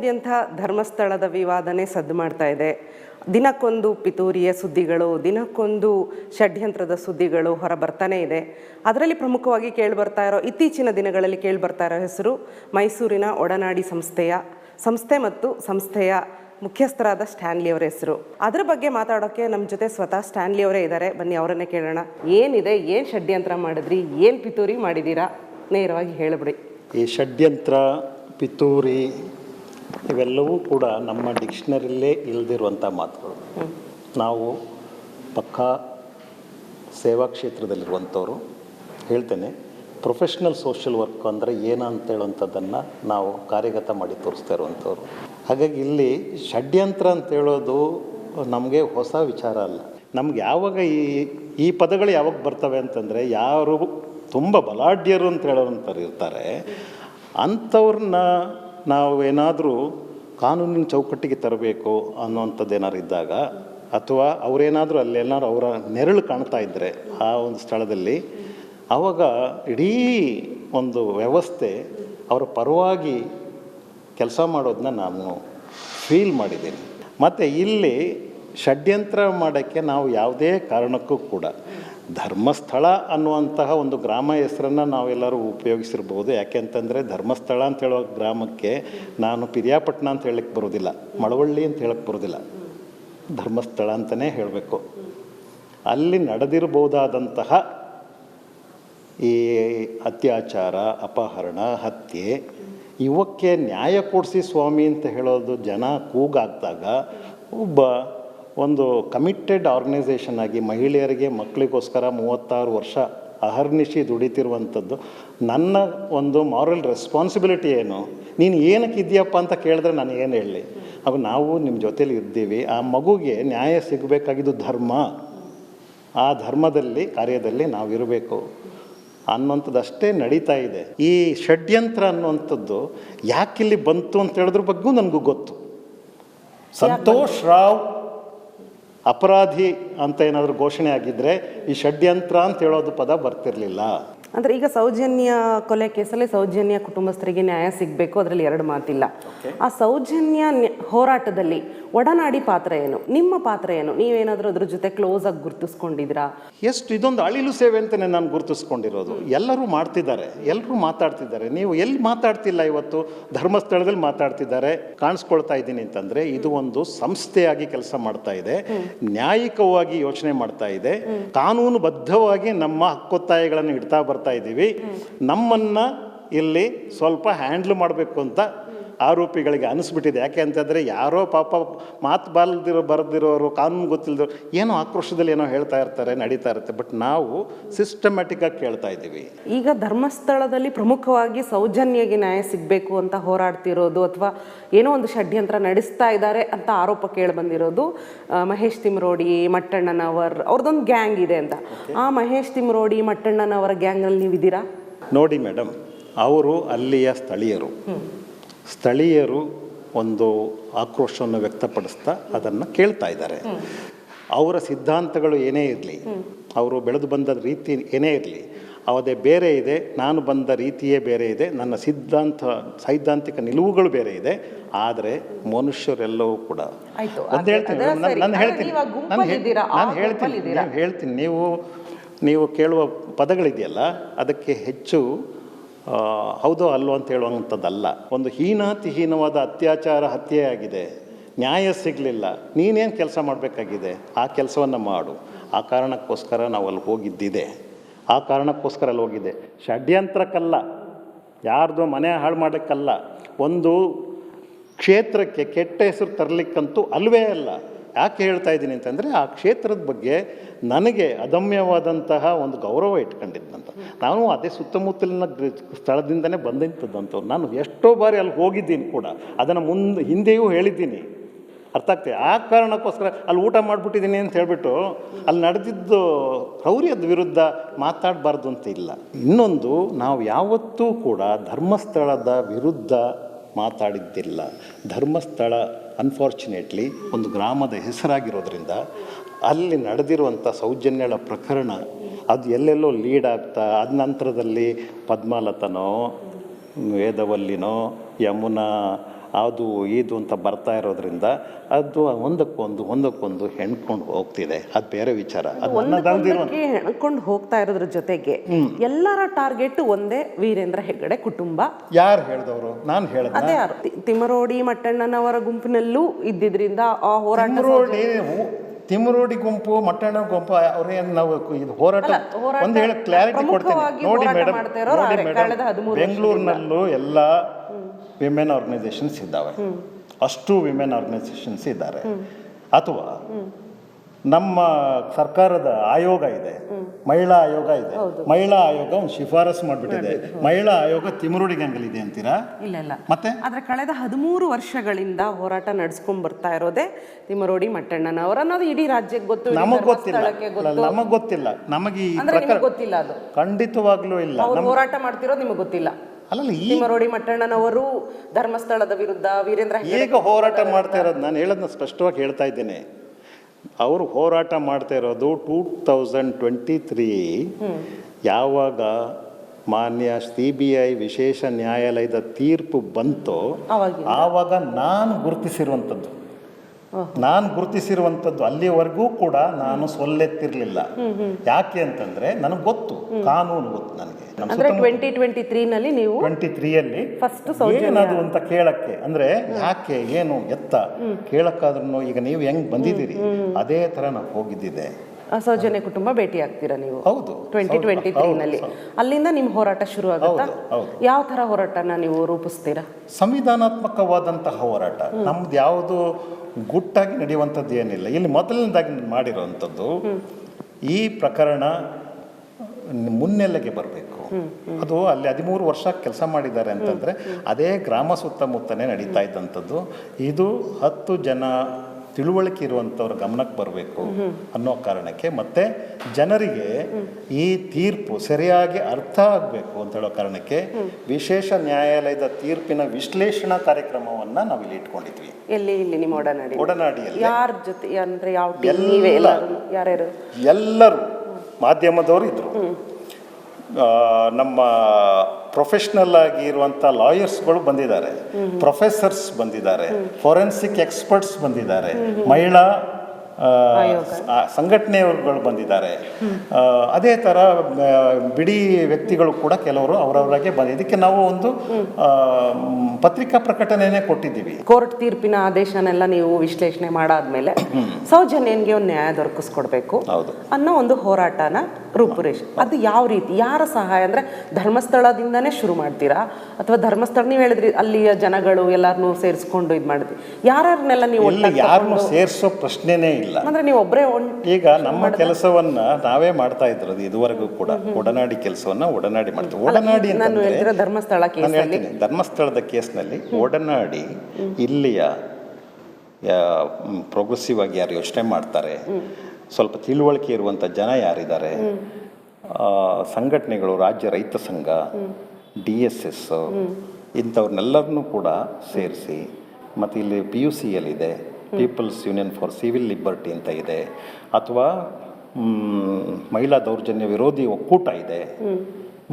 ರಾಜ್ಯಾದ್ಯಂತ ಧರ್ಮಸ್ಥಳದ ವಿವಾದನೆ ಸದ್ದು ಮಾಡ್ತಾ ಇದೆ. ದಿನಕ್ಕೊಂದು ಪಿತೂರಿಯ ಸುದ್ದಿಗಳು, ದಿನಕ್ಕೊಂದು ಷಡ್ಯಂತ್ರದ ಸುದ್ದಿಗಳು ಹೊರ ಬರ್ತಾನೆ ಇದೆ. ಅದರಲ್ಲಿ ಪ್ರಮುಖವಾಗಿ ಕೇಳಿಬರ್ತಾ ಇರೋ ಇತ್ತೀಚಿನ ದಿನಗಳಲ್ಲಿ ಕೇಳಿಬರ್ತಾ ಇರೋ ಹೆಸರು ಮೈಸೂರಿನ ಒಡನಾಡಿ ಸಂಸ್ಥೆಯ, ಸಂಸ್ಥೆ ಮತ್ತು ಸಂಸ್ಥೆಯ ಮುಖ್ಯಸ್ಥರಾದ ಸ್ಟ್ಯಾನ್ಲಿ ಅವರ ಹೆಸರು. ಅದರ ಬಗ್ಗೆ ಮಾತಾಡೋಕ್ಕೆ ನಮ್ಮ ಜೊತೆ ಸ್ವತಃ ಸ್ಟ್ಯಾನ್ಲಿ ಅವರೇ ಇದ್ದಾರೆ. ಬನ್ನಿ, ಅವರನ್ನೇ ಕೇಳೋಣ. ಏನಿದೆ, ಏನು ಷಡ್ಯಂತ್ರ ಮಾಡಿದ್ರಿ, ಏನು ಪಿತೂರಿ ಮಾಡಿದ್ದೀರಾ? ನೇರವಾಗಿ ಹೇಳಿಬಿಡಿ. ಈ ಷಡ್ಯಂತ್ರ, ಪಿತೂರಿ ಇವೆಲ್ಲವೂ ಕೂಡ ನಮ್ಮ ಡಿಕ್ಷನರಿಲ್ಲೇ ಇಲ್ದಿರುವಂಥ ಮಾತುಗಳು. ನಾವು ಪಕ್ಕಾ ಸೇವಾ ಕ್ಷೇತ್ರದಲ್ಲಿರುವಂಥವ್ರು, ಹೇಳ್ತೇನೆ ಪ್ರೊಫೆಷ್ನಲ್ ಸೋಷಿಯಲ್ ವರ್ಕ್ ಅಂದರೆ ಏನು ಅಂತ ಹೇಳುವಂಥದ್ದನ್ನು ನಾವು ಕಾರ್ಯಗತ ಮಾಡಿ ತೋರಿಸ್ತಾ ಇರುವಂಥವ್ರು. ಹಾಗಾಗಿ ಇಲ್ಲಿ ಷಡ್ಯಂತ್ರ ಅಂತ ಹೇಳೋದು ನಮಗೆ ಹೊಸ ವಿಚಾರ ಅಲ್ಲ. ನಮ್ಗೆ ಯಾವಾಗ ಈ ಈ ಪದಗಳು ಯಾವಾಗ ಬರ್ತವೆ ಅಂತಂದರೆ ಯಾರು ತುಂಬ ಬಲಾಢ್ಯರು ಅಂತ ಹೇಳೋವಂಥವ್ರು ಇರ್ತಾರೆ. ಅಂಥವ್ರನ್ನ ನಾವೇನಾದರೂ ಕಾನೂನಿನ ಚೌಕಟ್ಟಿಗೆ ತರಬೇಕು ಅನ್ನೋವಂಥದ್ದು ಏನಾರು ಇದ್ದಾಗ, ಅಥವಾ ಅವರೇನಾದರೂ ಅಲ್ಲೇನಾದ್ರು ಅವರ ನೆರಳು ಕಾಣ್ತಾ ಇದ್ದರೆ ಆ ಒಂದು ಸ್ಥಳದಲ್ಲಿ ಆವಾಗ ಇಡೀ ಒಂದು ವ್ಯವಸ್ಥೆ ಅವರ ಪರವಾಗಿ ಕೆಲಸ ಮಾಡೋದನ್ನ ನಾನು ಫೀಲ್ ಮಾಡಿದ್ದೀನಿ. ಮತ್ತು ಇಲ್ಲಿ ಷಡ್ಯಂತ್ರ ಮಾಡೋಕ್ಕೆ ನಾವು ಯಾವುದೇ ಕಾರಣಕ್ಕೂ ಕೂಡ ಧರ್ಮಸ್ಥಳ ಅನ್ನುವಂತಹ ಒಂದು ಗ್ರಾಮ ಹೆಸರನ್ನು ನಾವೆಲ್ಲರೂ ಉಪಯೋಗಿಸಿರ್ಬೋದು. ಯಾಕೆಂತಂದರೆ ಧರ್ಮಸ್ಥಳ ಅಂತ ಹೇಳೋ ಗ್ರಾಮಕ್ಕೆ ನಾನು ಪಿರಿಯಾಪಟ್ಟಣ ಅಂತ ಹೇಳಕ್ಕೆ ಬರೋದಿಲ್ಲ. ಮಳವಳ್ಳಿ ಅಂತ ಹೇಳಕ್ಕೆ ಬರೋದಿಲ್ಲ. ಧರ್ಮಸ್ಥಳ ಅಂತಲೇ ಹೇಳಬೇಕು. ಅಲ್ಲಿ ನಡೆದಿರ್ಬೋದಾದಂತಹ ಈ ಅತ್ಯಾಚಾರ, ಅಪಹರಣ, ಹತ್ಯೆ ಇವಕ್ಕೆ ನ್ಯಾಯ ಕೊಡಿಸಿ ಸ್ವಾಮಿ ಅಂತ ಹೇಳೋದು ಜನ ಕೂಗಾಗ್ದಾಗ ಒಬ್ಬ ಒಂದು ಕಮಿಟೆಡ್ ಆರ್ಗನೈಸೇಷನ್ ಆಗಿ ಮಹಿಳೆಯರಿಗೆ ಮಕ್ಕಳಿಗೋಸ್ಕರ ಮೂವತ್ತಾರು ವರ್ಷ ಅಹರ್ನಿಶಿ ದುಡಿತಿರುವಂಥದ್ದು ನನ್ನ ಒಂದು ಮಾರಲ್ ರೆಸ್ಪಾನ್ಸಿಬಿಲಿಟಿ ಏನು? ನೀನು ಏನಕ್ಕೆ ಇದೆಯಪ್ಪ ಅಂತ ಕೇಳಿದ್ರೆ ನಾನು ಏನು ಹೇಳಲಿ? ಅವಾಗ ನಾವು ನಿಮ್ಮ ಜೊತೇಲಿ ಇದ್ದೀವಿ. ಆ ಮಗುಗೆ ನ್ಯಾಯ ಸಿಗಬೇಕಾಗಿದ್ದು ಧರ್ಮ. ಆ ಧರ್ಮದಲ್ಲಿ ಕಾರ್ಯದಲ್ಲಿ ನಾವಿರಬೇಕು. ಅನ್ನುವಂಥದ್ದಷ್ಟೇ ನಡೀತಾ ಇದೆ. ಈ ಷಡ್ಯಂತ್ರ ಅನ್ನುವಂಥದ್ದು ಯಾಕಿಲ್ಲಿ ಬಂತು ಅಂತ ಹೇಳಿದ್ರ ಬಗ್ಗೂ ನನಗೂ ಗೊತ್ತು. ಸಂತೋಷ್ ರಾವ್ ಅಪರಾಧಿ ಅಂತ ಏನಾದರೂ ಘೋಷಣೆ ಆಗಿದ್ದರೆ ಈ ಷಡ್ಯಂತ್ರ ಅಂತ ಹೇಳೋದು ಪದ ಬರ್ತಿರಲಿಲ್ಲ. ಅಂದ್ರೆ ಈಗ ಸೌಜನ್ಯ ಕೊಲೆ ಕೇಸಲ್ಲಿ ಸೌಜನ್ಯ ಕುಟುಂಬಸ್ಥರಿಗೆ ನ್ಯಾಯ ಸಿಗಬೇಕು ಅದರಲ್ಲಿ ಎರಡು ಮಾತಿಲ್ಲ. ಆ ಸೌಜನ್ಯ ಹೋರಾಟದಲ್ಲಿ ಒಡನಾಡಿ ಪಾತ್ರ ಏನು? ನಿಮ್ಮ ಪಾತ್ರ ಏನು? ನೀವೇನಾದರೂ ಅದ್ರ ಜೊತೆ ಕ್ಲೋಸ್ ಆಗಿ ಗುರುತಿಸ್ಕೊಂಡಿದ್ದೀರಾ? ಎಷ್ಟು ಇದೊಂದು ಅಳಿಲು ಸೇವೆ ಅಂತಲೇ ನಾನು ಗುರುತಿಸ್ಕೊಂಡಿರೋದು. ಎಲ್ಲರೂ ಮಾಡ್ತಿದ್ದಾರೆ ಎಲ್ಲರೂ ಮಾತಾಡ್ತಿದ್ದಾರೆ. ನೀವು ಎಲ್ಲಿ ಮಾತಾಡ್ತಿಲ್ಲ ಇವತ್ತು? ಧರ್ಮಸ್ಥಳದಲ್ಲಿ ಮಾತಾಡ್ತಿದ್ದಾರೆ. ಕಾಣಿಸ್ಕೊಳ್ತಾ ಇದ್ದೀನಿ ಅಂತಂದರೆ ಇದು ಒಂದು ಸಂಸ್ಥೆಯಾಗಿ ಕೆಲಸ ಮಾಡ್ತಾ ಇದೆ. ನ್ಯಾಯಿಕವಾಗಿ ಯೋಚನೆ ಮಾಡ್ತಾ ಇದೆ. ಕಾನೂನುಬದ್ಧವಾಗಿ ನಮ್ಮ ಹಕ್ಕೊತ್ತಾಯಗಳನ್ನು ಇಡ್ತಾ ಬರ್ತಾ ಇದ್ದೀವಿ. ನಮ್ಮನ್ನು ಇಲ್ಲಿ ಸ್ವಲ್ಪ ಹ್ಯಾಂಡ್ಲ್ ಮಾಡಬೇಕು ಅಂತ ಆರೋಪಿಗಳಿಗೆ ಅನಿಸ್ಬಿಟ್ಟಿದೆ. ಯಾಕೆ ಅಂತಂದರೆ ಯಾರೋ ಪಾಪ ಮಾತು ಬಾಲ್ದಿರೋ ಬರೆದಿರೋರು ಕಾನೂನು ಗೊತ್ತಿಲ್ಲದವ್ರು ಏನೋ ಆಕ್ರೋಶದಲ್ಲಿ ಏನೋ ಹೇಳ್ತಾ ಇರ್ತಾರೆ ನಡೀತಾ ಇರುತ್ತೆ. ಬಟ್ ನಾವು ಸಿಸ್ಟಮ್ಯಾಟಿಕ್ಕಾಗಿ ಕೇಳ್ತಾ ಇದ್ದೀವಿ. ಈಗ ಧರ್ಮಸ್ಥಳದಲ್ಲಿ ಪ್ರಮುಖವಾಗಿ ಸೌಜನ್ಯಗೆ ನ್ಯಾಯ ಸಿಗಬೇಕು ಅಂತ ಹೋರಾಡ್ತಿರೋದು ಅಥವಾ ಏನೋ ಒಂದು ಷಡ್ಯಂತ್ರ ನಡೆಸ್ತಾ ಇದ್ದಾರೆ ಅಂತ ಆರೋಪ ಕೇಳಿ ಬಂದಿರೋದು ಮಹೇಶ್ ತಿಮ್ರೋಡಿ ಮಟ್ಟಣ್ಣನವರ್ ಅವ್ರದ್ದೊಂದು ಗ್ಯಾಂಗ್ ಇದೆ ಅಂತ. ಆ ಮಹೇಶ್ ತಿಮ್ರೋಡಿ ಮಟ್ಟಣ್ಣನವರ ಗ್ಯಾಂಗಲ್ಲಿ ನೀವು ಇದ್ದೀರಾ ನೋಡಿ ಮೇಡಮ್ ಅವರು ಅಲ್ಲಿಯ ಸ್ಥಳೀಯರು. ಸ್ಥಳೀಯರು ಒಂದು ಆಕ್ರೋಶವನ್ನು ವ್ಯಕ್ತಪಡಿಸ್ತಾ ಅದನ್ನು ಕೇಳ್ತಾ ಇದ್ದಾರೆ. ಅವರ ಸಿದ್ಧಾಂತಗಳು ಏನೇ ಇರಲಿ ಅವರು ಬೆಳೆದು ಬಂದ ರೀತಿ ಏನೇ ಇರಲಿ ಅವದೇ ಬೇರೆ ಇದೆ ನಾನು ಬಂದ ರೀತಿಯೇ ಬೇರೆ ಇದೆ ನನ್ನ ಸಿದ್ಧಾಂತ ಸೈದ್ಧಾಂತಿಕ ನಿಲುವುಗಳು ಬೇರೆ ಇದೆ ಆದರೆ ಮನುಷ್ಯರೆಲ್ಲವೂ ಕೂಡ ಆಯ್ತು, ಒಂದು ಹೇಳ್ತೀನಿ ನಾನು- ಹೇಳ್ತೀನಿ ನಾನು ಹೇಳ್ತೀನಿ ನೀವು ಹೇಳ್ತೀನಿ ನೀವು ನೀವು ಕೇಳುವ ಪದಗಳಿದೆಯಲ್ಲ ಅದಕ್ಕೆ ಹೆಚ್ಚು ಹೌದೋ ಅಲ್ಲೋ ಅಂತ ಹೇಳುವಂಥದ್ದಲ್ಲ. ಒಂದು ಹೀನಾತಿಹೀನವಾದ ಅತ್ಯಾಚಾರ ಹತ್ಯೆ ಆಗಿದೆ ನ್ಯಾಯ ಸಿಗಲಿಲ್ಲ. ನೀನೇನು ಕೆಲಸ ಮಾಡಬೇಕಾಗಿದೆ? ಆ ಕೆಲಸವನ್ನು ಮಾಡು. ಆ ಕಾರಣಕ್ಕೋಸ್ಕರ ನಾವು ಅಲ್ಲಿ ಹೋಗಿದ್ದಿದೆ. ಆ ಕಾರಣಕ್ಕೋಸ್ಕರ ಅಲ್ಲಿ ಹೋಗಿದ್ದೆ. ಷಡ್ಯಂತ್ರಕ್ಕಲ್ಲ. ಯಾರ್ದು ಮನೆ ಹಾಳು ಮಾಡಲಿಕ್ಕಲ್ಲ. ಒಂದು ಕ್ಷೇತ್ರಕ್ಕೆ ಕೆಟ್ಟ ಹೆಸರು ತರಲಿಕ್ಕಂತೂ ಅಲ್ವೇ ಅಲ್ಲ. ಯಾಕೆ ಹೇಳ್ತಾ ಇದ್ದೀನಿ ಅಂತಂದರೆ ಆ ಕ್ಷೇತ್ರದ ಬಗ್ಗೆ ನನಗೆ ಅದಮ್ಯವಾದಂತಹ ಒಂದು ಗೌರವ ಇಟ್ಕೊಂಡಿದ್ದಂತ. ನಾನು ಅದೇ ಸುತ್ತಮುತ್ತಲಿನ ಸ್ಥಳದಿಂದನೇ ಬಂದಂಥದ್ದಂಥವ್ರು ನಾನು ಎಷ್ಟೋ ಬಾರಿ ಅಲ್ಲಿ ಹೋಗಿದ್ದೀನಿ ಕೂಡ. ಅದನ್ನು ಮುಂದೆ, ಹಿಂದೆಯೂ ಹೇಳಿದ್ದೀನಿ. ಅರ್ಥ ಆಗ್ತದೆ ಆ ಕಾರಣಕ್ಕೋಸ್ಕರ ಅಲ್ಲಿ ಊಟ ಮಾಡಿಬಿಟ್ಟಿದ್ದೀನಿ ಅಂತ ಹೇಳಿಬಿಟ್ಟು ಅಲ್ಲಿ ನಡೆದಿದ್ದು ಕ್ರೌರ್ಯದ ವಿರುದ್ಧ ಮಾತಾಡಬಾರ್ದು ಅಂತ ಇಲ್ಲ. ಇನ್ನೊಂದು, ನಾವು ಯಾವತ್ತೂ ಕೂಡ ಧರ್ಮಸ್ಥಳದ ವಿರುದ್ಧ ಮಾತಾಡಿದ್ದಿಲ್ಲ. ಧರ್ಮಸ್ಥಳ ಅನ್ಫಾರ್ಚುನೇಟ್ಲಿ ಒಂದು ಗ್ರಾಮದ ಹೆಸರಾಗಿರೋದ್ರಿಂದ ಅಲ್ಲಿ ನಡೆದಿರುವಂಥ ಸೌಜನ್ಯಗಳ ಪ್ರಕರಣ, ಅದು ಎಲ್ಲೆಲ್ಲೋ ಲೀಡ್ ಆಗ್ತಾ, ಅದ ನಂತರದಲ್ಲಿ ಪದ್ಮಲತನೋ, ವೇದವಲ್ಲಿನೋ, ಯಮುನಾ ಅದು ಇದು ಅಂತ ಬರ್ತಾ ಇರೋದ್ರಿಂದ ಅದು ಒಂದಕ್ಕೊಂದು ಒಂದಕ್ಕೊಂದು ಹೆಣ್ಕೊಂಡು ಹೋಗ್ತಿದೆ. ಅದು ಬೇರೆ ವಿಚಾರ. ಹೆಣ್ಕೊಂಡು ಹೋಗ್ತಾ ಇರೋದ್ರ ಜೊತೆಗೆ ಎಲ್ಲರ ಟಾರ್ಗೆಟ್ ಒಂದೇ ವೀರೇಂದ್ರ ಹೆಗ್ಗಡೆ ಕುಟುಂಬ. ಯಾರು ಹೇಳಿದವರು? ನಾನು ಹೇಳಿದೆ? ಅದೇ ಯಾರು? ತಿಮ್ಮರೋಡಿ ಮಟ್ಟಣ್ಣನವರ ಗುಂಪಿನಲ್ಲೂ ಇದ್ದಿದ್ರಿಂದ ಆ ಹೋರಾಟ ತಿಮ್ರೋಡಿ ಗುಂಪು ಮಟ್ಟಣ್ಣ ಗುಂಪು ಅವ್ರೇನು ನಾವು ಇದು ಹೋರಾಟ ಒಂದು ಹೇಳಿ ಕ್ಲಾರಿಟಿ ಕೊಡ್ತೀನಿ. ನೋಡಿ ಮೇಡಮ್ ನೋಡಿ ಮೇಡಮ್ ಕಳೆದ 13 ಬೆಂಗಳೂರಿನಲ್ಲೂ ಎಲ್ಲ ವಿಮೆನ್ ಆರ್ಗನೈಸೇಷನ್ಸ್ ಇದ್ದಾವೆ. ಅಷ್ಟು ವಿಮೆನ್ ಆರ್ಗನೈಸೇಷನ್ಸ್ ಇದ್ದಾರೆ. ಅಥವಾ ನಮ್ಮ ಸರ್ಕಾರದ ಆಯೋಗ ಇದೆ. ಮಹಿಳಾ ಆಯೋಗ ಇದೆ. ಮಹಿಳಾ ಆಯೋಗ ಒಂದು ಶಿಫಾರಸು ಮಾಡಿಬಿಟ್ಟಿದೆ. ಮಹಿಳಾ ಆಯೋಗ ತಿಮರುಡಿ ಇದೆ ಅಂತೀರಾ? ಇಲ್ಲ ಇಲ್ಲ. ಮತ್ತೆ? ಆದ್ರೆ ಕಳೆದ ಹದಿಮೂರು ವರ್ಷಗಳಿಂದ ಹೋರಾಟ ನಡೆಸ್ಕೊಂಡ್ ಬರ್ತಾ ಇರೋದೇ ತಿಮರೋಡಿ ಮಟ್ಟಣ್ಣನವರ ಅನ್ನೋದು ಇಡೀ ರಾಜ್ಯಕ್ಕೆ ಗೊತ್ತು ನಮಗ್ ಗೊತ್ತಿಲ್ಲ. ನಮಗ್ ಗೊತ್ತಿಲ್ಲ. ನಮಗೆ ಗೊತ್ತಿಲ್ಲ ಅದು. ಖಂಡಿತವಾಗ್ಲೂ ಇಲ್ಲ. ಹೋರಾಟ ಮಾಡ್ತಿರೋದು ನಿಮಗೆ ಗೊತ್ತಿಲ್ಲ. ಅಲ್ಲಲ್ಲ ಈ ಮರೋಡಿ ಮಟ್ಟಣ್ಣನವರು ಧರ್ಮಸ್ಥಳದ ವಿರುದ್ಧ ವೀರೇಂದ್ರ ಈಗ ಹೋರಾಟ ಮಾಡ್ತಾ ಇರೋದು ನಾನು ಹೇಳೋದನ್ನ ಸ್ಪಷ್ಟವಾಗಿ ಹೇಳ್ತಾ ಇದ್ದೇನೆ. ಅವರು ಹೋರಾಟ ಮಾಡ್ತಾ ಇರೋದು ಟೂ ತೌಸಂಡ್ ಟ್ವೆಂಟಿ ತ್ರೀ. ಯಾವಾಗ ಮಾನ್ಯ ಸಿ ಬಿ ಐ ವಿಶೇಷ ನ್ಯಾಯಾಲಯದ ತೀರ್ಪು ಬಂತೋ ಆವಾಗ ನಾನು ಗುರುತಿಸಿರುವಂಥದ್ದು. ನಾನು ಗುರುತಿಸಿರುವಂಥದ್ದು ಅಲ್ಲಿವರೆಗೂ ಕೂಡ ನಾನು ಸೊಲ್ಲೆತ್ತಿರಲಿಲ್ಲ. ಯಾಕೆ ಅಂತಂದ್ರೆ ನನಗೆ ಗೊತ್ತು ಕಾನೂನು ಗೊತ್ತು ನನಗೆ. ಟ್ವೆಂಟಿ ಟ್ವೆಂಟಿ ತ್ರೀನಲ್ಲಿ ನೀವು ಟ್ವೆಂಟಿ ತ್ರೀಯಲ್ಲಿ ಫಸ್ಟ್ ಏನದು ಅಂತ ಕೇಳಕ್ಕೆ ಅಂದ್ರೆ ಯಾಕೆ ಏನು ಎತ್ತ? ಕೇಳಕ್ಕಾದ್ರೂ ಈಗ ನೀವು ಹೆಂಗ್ ಬಂದಿದ್ದೀರಿ? ಅದೇ ತರ ನಾವು ಹೋಗಿದ್ದಿದೆ. ಸೌಜನ್ಯ ಕುಟುಂಬ ಭೇಟಿ ಆಗ್ತೀರಾ ನೀವು? ಹೌದು. ಟ್ವೆಂಟಿ ಟ್ವೆಂಟಿ ತ್ರೀನಲ್ಲಿ ಅಲ್ಲಿಂದ ನಿಮ್ಮ ಹೋರಾಟ ಶುರು ಆಗುತ್ತಾ. ಯಾವ ಥರ ಹೋರಾಟನ ನೀವು ರೂಪಿಸ್ತೀರಾ? ಸಂವಿಧಾನಾತ್ಮಕವಾದಂತಹ ಹೋರಾಟ. ನಮ್ದು ಯಾವುದು ಗುಟ್ಟಾಗಿ ನಡೆಯುವಂಥದ್ದು ಏನಿಲ್ಲ. ಇಲ್ಲಿ ಮೊದಲನೇದಾಗಿ ಮಾಡಿರುವಂಥದ್ದು ಈ ಪ್ರಕರಣ ಮುನ್ನೆಲೆಗೆ ಬರಬೇಕು. ಅದು ಅಲ್ಲಿ ಹದಿಮೂರು ವರ್ಷ ಕೆಲಸ ಮಾಡಿದ್ದಾರೆ ಅಂತಂದರೆ ಅದೇ ಗ್ರಾಮ ಸುತ್ತಮುತ್ತನೇ ನಡೀತಾ ಇದ್ದಂಥದ್ದು. ಇದು ಹತ್ತು ಜನ ತಿಳುವಳಿಕೆ ಇರುವಂಥವ್ರ ಗಮನಕ್ಕೆ ಬರಬೇಕು ಅನ್ನೋ ಕಾರಣಕ್ಕೆ ಮತ್ತು ಜನರಿಗೆ ಈ ತೀರ್ಪು ಸರಿಯಾಗಿ ಅರ್ಥ ಆಗಬೇಕು ಅಂತ ಹೇಳೋ ಕಾರಣಕ್ಕೆ ವಿಶೇಷ ನ್ಯಾಯಾಲಯದ ತೀರ್ಪಿನ ವಿಶ್ಲೇಷಣಾ ಕಾರ್ಯಕ್ರಮವನ್ನು ನಾವು ಇಲ್ಲಿ ಇಟ್ಕೊಂಡಿದ್ವಿ. ಎಲ್ಲಿ ಇಲ್ಲಿ ನಿಮ್ಮ ಒಡನಾಡಿ ಒಡನಾಡಿಯಲ್ಲಿ. ಯಾರ ಜೊತೆ ಅಂದರೆ ಯಾವ ಎಲ್ಲರೂ? ಯಾರ್ಯಾರು? ಎಲ್ಲರೂ ಮಾಧ್ಯಮದವರು ಇದ್ರು. ಆ, ನಮ್ಮ ಪ್ರೊಫೆಷ್ನಲ್ ಆಗಿ ಇರುವಂಥ ಲಾಯರ್ಸ್ಗಳು ಬಂದಿದ್ದಾರೆ. ಪ್ರೊಫೆಸರ್ಸ್ ಬಂದಿದ್ದಾರೆ. ಫೊರೆನ್ಸಿಕ್ ಎಕ್ಸ್ಪರ್ಟ್ಸ್ ಬಂದಿದ್ದಾರೆ. ಮಹಿಳಾ ಸಂಘಟನೆಯವ್ರುಗಳು ಬಂದಿದ್ದಾರೆ. ಅದೇ ಥರ ಬಿಡಿ ವ್ಯಕ್ತಿಗಳು ಕೂಡ ಕೆಲವರು ಅವರವರಾಗೆ ಬಂದ ಇದಕ್ಕೆ ನಾವು ಒಂದು ಪತ್ರಿಕಾ ಪ್ರಕಟಣೆನೇ ಕೊಟ್ಟಿದ್ದೀವಿ. ಕೋರ್ಟ್ ತೀರ್ಪಿನ ಆದೇಶನೆಲ್ಲ ನೀವು ವಿಶ್ಲೇಷಣೆ ಮಾಡಾದ್ಮೇಲೆ ಸೌಜನ್ಯನ್ಗೆ ಒಂದು ನ್ಯಾಯ ದೊರಕಿಸ್ಕೊಡ್ಬೇಕು ಹೌದು. ಅನ್ನೋ ಒಂದು ಹೋರಾಟನ ರೂಪುರೇಷೆ. ಅದು ಯಾವ ರೀತಿ? ಯಾರ ಸಹಾಯ ಅಂದರೆ ಧರ್ಮಸ್ಥಳದಿಂದನೇ ಶುರು ಮಾಡ್ತೀರಾ? ಅಥವಾ ಧರ್ಮಸ್ಥಳ ನೀವು ಹೇಳಿದ್ರಿ ಅಲ್ಲಿಯ ಜನಗಳು ಎಲ್ಲರನ್ನೂ ಸೇರಿಸ್ಕೊಂಡು ಇದು ಮಾಡಿದ್ರಿ. ಯಾರ್ಯಾರನ್ನೆಲ್ಲ ನೀವು ಯಾರನ್ನು ಸೇರಿಸೋ ಪ್ರಶ್ನೆನೇ ಇಲ್ಲ. ಅಂದರೆ ನೀವು ಒಬ್ಬರೇ ಈಗ ನಮ್ಮ ಕೆಲಸವನ್ನ ನಾವೇ ಮಾಡ್ತಾ ಇದ್ರದು ಇದುವರೆಗೂ ಕೂಡ. ಒಡನಾಡಿ ಕೆಲಸವನ್ನ ಒಡನಾಡಿ ಮಾಡ್ತೀವಿ. ಒಡನಾಡಿ ನಾನು ಹೇಳ್ತಿರೋ ಧರ್ಮಸ್ಥಳ ಹೇಳ್ತೀನಿ ಧರ್ಮಸ್ಥಳದ ಕೇಸ್ನಲ್ಲಿ ಒಡನಾಡಿ ಇಲ್ಲಿಯ ಪ್ರೋಗ್ರೆಸಿವ್ ಆಗಿ ಯಾರು ಯೋಚನೆ ಮಾಡ್ತಾರೆ. ಸ್ವಲ್ಪ ತಿಳುವಳಿಕೆ ಇರುವಂಥ ಜನ ಯಾರಿದ್ದಾರೆ? ಸಂಘಟನೆಗಳು ರಾಜ್ಯ ರೈತ ಸಂಘ ಡಿ ಎಸ್ ಎಸ್ ಇಂಥವ್ರನ್ನೆಲ್ಲರನ್ನೂ ಕೂಡ ಸೇರಿಸಿ ಮತ್ತು ಇಲ್ಲಿ P U ಸಿಯಲ್ಲಿದೆ people's union for civil liberty ಅಂತ ಇದೆ ಅಥವಾ ಮಹಿಳಾ ದೌರ್ಜನ್ಯ ವಿರೋಧಿ ಒಕ್ಕೂಟ ಇದೆ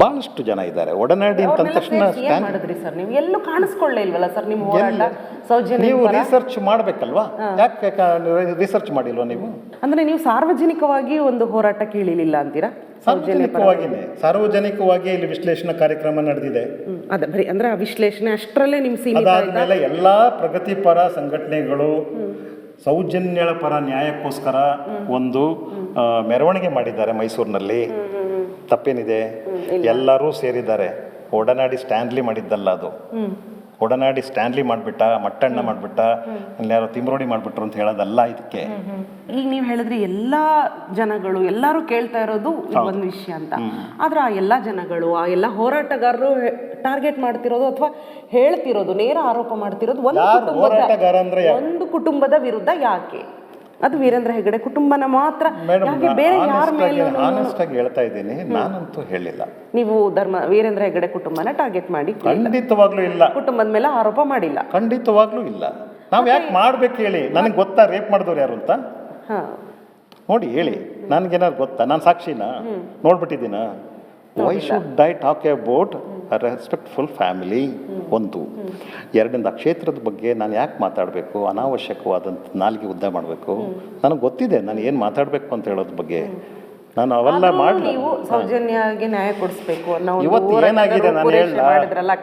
ಭಾಳಷ್ಟು ಜನ ಇದ್ದಾರೆ. ಒಡನಾಡಿ ತಕ್ಷಣ ಮಾಡಿದ್ರಿ ಸರ್? ನೀವು ಎಲ್ಲೂ ಕಾಣಿಸ್ಕೊಳ್ಳೇ ಇಲ್ವಲ್ಲ ಸರ್ ನಿಮ್ಮ ಹೋರಾಟ? ಸೌಜನ್ಯ ನೀವು ರಿಸರ್ಚ್ ಮಾಡಬೇಕಲ್ವಾ? ಯಾಕೆ ರಿಸರ್ಚ್ ಮಾಡಿಲ್ವಾ ನೀವು? ಅಂದ್ರೆ ನೀವು ಸಾರ್ವಜನಿಕವಾಗಿ ಒಂದು ಹೋರಾಟ ಕೇಳಿಲಿಲ್ಲ ಅಂತೀರಾ? ಸಾರ್ವಜನಿಕವಾಗಿನೇ. ಸಾರ್ವಜನಿಕವಾಗಿ ಇಲ್ಲಿ ವಿಶ್ಲೇಷಣಾ ಕಾರ್ಯಕ್ರಮ ನಡೆದಿದೆ. ಅದೇ ಬರೀ ಅಂದ್ರೆ ಆ ವಿಶ್ಲೇಷಣೆ ಅಷ್ಟರಲ್ಲೇ ನಿಮ್ ಸೀಮಿತ ಅದಾದ್ಮೇಲೆ ಎಲ್ಲಾ ಪ್ರಗತಿಪರ ಸಂಘಟನೆಗಳು ಸೌಜನ್ಯಳ ಪರ ನ್ಯಾಯಕ್ಕೋಸ್ಕರ ಒಂದು ಮೆರವಣಿಗೆ ಮಾಡಿದ್ದಾರೆ ಮೈಸೂರಿನಲ್ಲಿ. ತಪ್ಪೇನಿದೆ? ಎಲ್ಲರೂ ಸೇರಿದ್ದಾರೆ. ಒಡನಾಡಿ ಸ್ಟ್ಯಾಂಡ್ಲಿ ಮಾಡಿದ್ದಲ್ಲ ಅದು. ಒಡನಾಡಿ ಸ್ಟ್ಯಾಂಡ್ಲಿ ಮಾಡಿಬಿಟ್ಟ ಮಟ್ಟಣ್ಣ ಮಾಡಿಬಿಟ್ಟ ಯಾರೋ ತಿಮ್ರೋಡಿ ಮಾಡಿಬಿಟ್ರು ಅಂತ ಹೇಳೋದಲ್ಲ ಇದಕ್ಕೆ. ಈಗ ನೀವು ಹೇಳಿದ್ರಿ ಎಲ್ಲ ಜನಗಳು ಎಲ್ಲರೂ ಕೇಳ್ತಾ ಇರೋದು ಒಂದು ವಿಷಯ ಅಂತ. ಆದ್ರೆ ಆ ಎಲ್ಲ ಜನಗಳು ಆ ಎಲ್ಲ ಹೋರಾಟಗಾರರು ಟಾರ್ಗೆಟ್ ಮಾಡ್ತಿರೋದು ಅಥವಾ ಹೇಳ್ತಿರೋದು ನೇರ ಆರೋಪ ಮಾಡ್ತಿರೋದು ಒಂದು ಕುಟುಂಬದ ವಿರುದ್ಧ ಯಾಕೆ? ಅದು ವೀರೇಂದ್ರ ಹೆಗಡೆ ಕುಟುಂಬನ ಮಾತ್ರ. ಯಾಕೆ ಬೇರೆ ಯಾರ ಮೇಲೆ ಆಗಿ ಹೇಳ್ತಾ ಇದ್ದೀನಿ. ನಾನಂತೂ ಹೇಳಿಲ್ಲ. ನೀವು ಧರ್ಮ ವೀರೇಂದ್ರ ಹೆಗಡೆ ಕುಟುಂಬನ ಟಾರ್ಗೆಟ್ ಮಾಡಿ ಖಂಡಿತವಾಗ್ಲೂ ಇಲ್ಲ. ಕುಟುಂಬದ ಮೇಲೆ ಆರೋಪ ಮಾಡಿಲ್ಲ. ಖಂಡಿತವಾಗ್ಲೂ ಇಲ್ಲ. ನಾವು ಯಾಕೆ ಮಾಡ್ಬೇಕು ಹೇಳಿ? ನನಗೆ ಗೊತ್ತಾ? ರೇಪ್ ಮಾಡಿದವ್ರು ಯಾರು ಅಂತ? ಹಾ. ನೋಡಿ ಹೇಳಿ. ನನಗೇನಾದ್ರು ಗೊತ್ತಾ? ನಾನು ಸಾಕ್ಷಿನಾ? ನೋಡ್ಬಿಟ್ಟಿದ್ದೀನಾ? Why should I talk about respectful family ಒಂದು. ಎರಡರಿಂದ ಕ್ಷೇತ್ರದ ಬಗ್ಗೆ ನಾನು ಯಾಕೆ ಮಾತಾಡಬೇಕು? ಅನಾವಶ್ಯಕವಾದಂಥ ನಾಲ್ಗೆ ಉದ್ದ ಮಾಡಬೇಕು? ನನಗೆ ಗೊತ್ತಿದೆ ನಾನು ಏನು ಮಾತಾಡಬೇಕು ಅಂತ ಹೇಳೋದ್ರ ಬಗ್ಗೆ. ನಾನು ಅವೆಲ್ಲ ಮಾಡಿ ನೀವು ಸೌಜನ್ಯಗೆ ನ್ಯಾಯ ಕೊಡಿಸ್ಬೇಕು ಅನ್ನೋ ಇವತ್ತು ಏನಾಗಿದೆ ನಾನು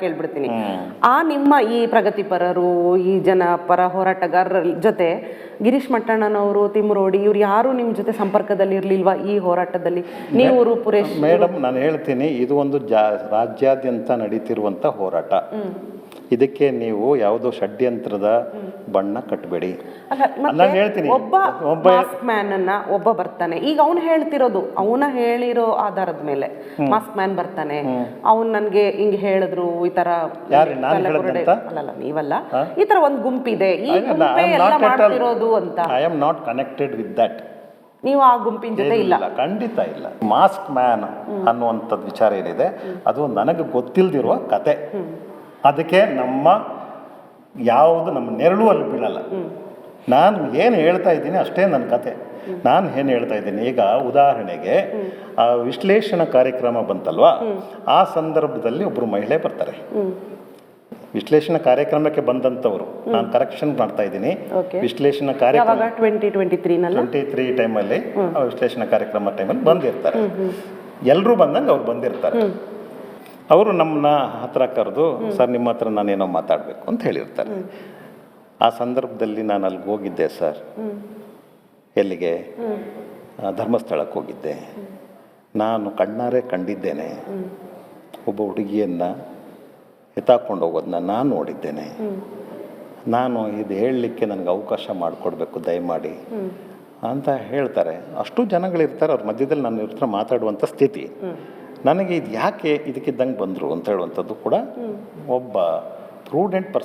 ಕೇಳ್ಬಿಡ್ತೀನಿ. ಆ ನಿಮ್ಮ ಈ ಪ್ರಗತಿಪರರು ಈ ಜನ ಪರ ಹೋರಾಟಗಾರರ ಜೊತೆ ಗಿರೀಶ್ ಮಟ್ಟಣ್ಣನವರು ತಿಮ್ಮರೋಡಿ ಇವ್ರು ಯಾರು ನಿಮ್ಮ ಜೊತೆ ಸಂಪರ್ಕದಲ್ಲಿ ಇರ್ಲಿಲ್ವಾ ಈ ಹೋರಾಟದಲ್ಲಿ? ನೀವು ರೂಪುರೇಶ್ ಮೇಡಮ್ ನಾನು ಹೇಳ್ತೀನಿ ಇದು ಒಂದು ಜಾ ರಾಜ್ಯಾದ್ಯಂತ ನಡೀತಿರುವಂಥ ಹೋರಾಟ. ಇದಕ್ಕೆ ನೀವು ಯಾವುದೋ ಷಡ್ಯಂತ್ರದ ಬಣ್ಣ ಕಟ್ಟಬೇಡಿ ನಾನು ಹೇಳ್ತೀನಿ. ಒಬ್ಬ ಒಬ್ಬ ಮಾಸ್ಕ್ ಮ್ಯಾನ್ ಅನ್ನ ಒಬ್ಬ ಬರ್ತಾನೆ. ಈಗ ಅವನು ಹೇಳ್ತಿರೋದು ಅವನ ಹೇಳಿರೋ ಆಧಾರದ ಮೇಲೆ ಮಾಸ್ಕ್ ಮ್ಯಾನ್ ಬರ್ತಾನೆ. ಅವ್ನು ನನ್ಗೆ ಹಿಂಗ್ ಹೇಳಿದ್ರು ಈ ತರ ಅಲ್ಲಲ್ಲ ನೀವಲ್ಲ. ಈ ತರ ಒಂದ್ ಗುಂಪಿದೆ. ಈ ಗುಂಪೇ ಎಲ್ಲ ಮಾಡ್ತಿರೋದು ಅಂತ. I am not connected with that ನೀವು ಆ ಗುಂಪಿನ ಜೊತೆ ಇಲ್ಲ ಇಲ್ಲ. ಖಂಡಿತ ಇಲ್ಲ. ಮಾಸ್ಕ್ ಮ್ಯಾನ್ ಅನ್ನುವಂಥದ್ದು ವಿಚಾರ ಏನಿದೆ? ಅದು ನನಗೆ ಗೊತ್ತಿಲ್ದಿರುವ ಕತೆ. ಅದಕ್ಕೆ ನಮ್ಮ ಯಾವುದು ನಮ್ಮ ನೆರಳು ಅಲ್ಲಿ ಬೀಳಲ್ಲ. ನಾನು ಏನು ಹೇಳ್ತಾ ಇದ್ದೀನಿ ಅಷ್ಟೇ ನನ್ನ ಕತೆ. ನಾನು ಏನು ಹೇಳ್ತಾ ಇದ್ದೀನಿ ಈಗ ಉದಾಹರಣೆಗೆ ಆ ವಿಶ್ಲೇಷಣಾ ಕಾರ್ಯಕ್ರಮ ಬಂತಲ್ವಾ? ಆ ಸಂದರ್ಭದಲ್ಲಿ ಒಬ್ಬರು ಮಹಿಳೆ ಬರ್ತಾರೆ. ವಿಶ್ಲೇಷಣಾ ಕಾರ್ಯಕ್ರಮಕ್ಕೆ ಬಂದಂಥವ್ರು. ನಾನು ಕರೆಕ್ಷನ್ ಮಾಡ್ತಾ ಇದ್ದೀನಿ. ವಿಶ್ಲೇಷಣಾ ಕಾರ್ಯಕ್ರಮ ಟ್ವೆಂಟಿ ಟ್ವೆಂಟಿ ತ್ರೀ ಟೈಮಲ್ಲಿ ವಿಶ್ಲೇಷಣಾ ಕಾರ್ಯಕ್ರಮ ಟೈಮಲ್ಲಿ ಬಂದಿರ್ತಾರೆ. ಎಲ್ಲರೂ ಬಂದಂಗೆ ಅವ್ರು ಬಂದಿರ್ತಾರೆ. ಅವರು ನಮ್ಮನ್ನ ಹತ್ರ ಕರೆದು ಸರ್ ನಿಮ್ಮ ಹತ್ರ ನಾನೇನೋ ಮಾತಾಡಬೇಕು ಅಂತ ಹೇಳಿರ್ತಾರೆ. ಆ ಸಂದರ್ಭದಲ್ಲಿ ನಾನು ಅಲ್ಲಿಗೆ ಹೋಗಿದ್ದೆ ಸರ್ ಎಲ್ಲಿಗೆ? ಧರ್ಮಸ್ಥಳಕ್ಕೆ ಹೋಗಿದ್ದೆ. ನಾನು ಕಣ್ಣಾರೆ ಕಂಡಿದ್ದೇನೆ. ಒಬ್ಬ ಹುಡುಗಿಯನ್ನು ಎತ್ತಾಕೊಂಡು ಹೋಗೋದನ್ನ ನಾನು ನೋಡಿದ್ದೇನೆ. ನಾನು ಇದು ಹೇಳಲಿಕ್ಕೆ ನನಗೆ ಅವಕಾಶ ಮಾಡಿಕೊಡ್ಬೇಕು ದಯಮಾಡಿ ಅಂತ ಹೇಳ್ತಾರೆ. ಅಷ್ಟು ಜನಗಳಿರ್ತಾರೆ ಅವ್ರ ಮಧ್ಯದಲ್ಲಿ ನನ್ನ ಇರ್ತಾರೆ ಮಾತಾಡುವಂಥ ಸ್ಥಿತಿ. ನನಗೆ ಇದು ಯಾಕೆ ಇದಕ್ಕಿದ್ದಂಗೆ ಬಂದರು ಅಂತ ಹೇಳುವಂಥದ್ದು ಕೂಡ ಒಬ್ಬ ಪ್ರೂಡೆಂಟ್ ಪರ್ಸನ್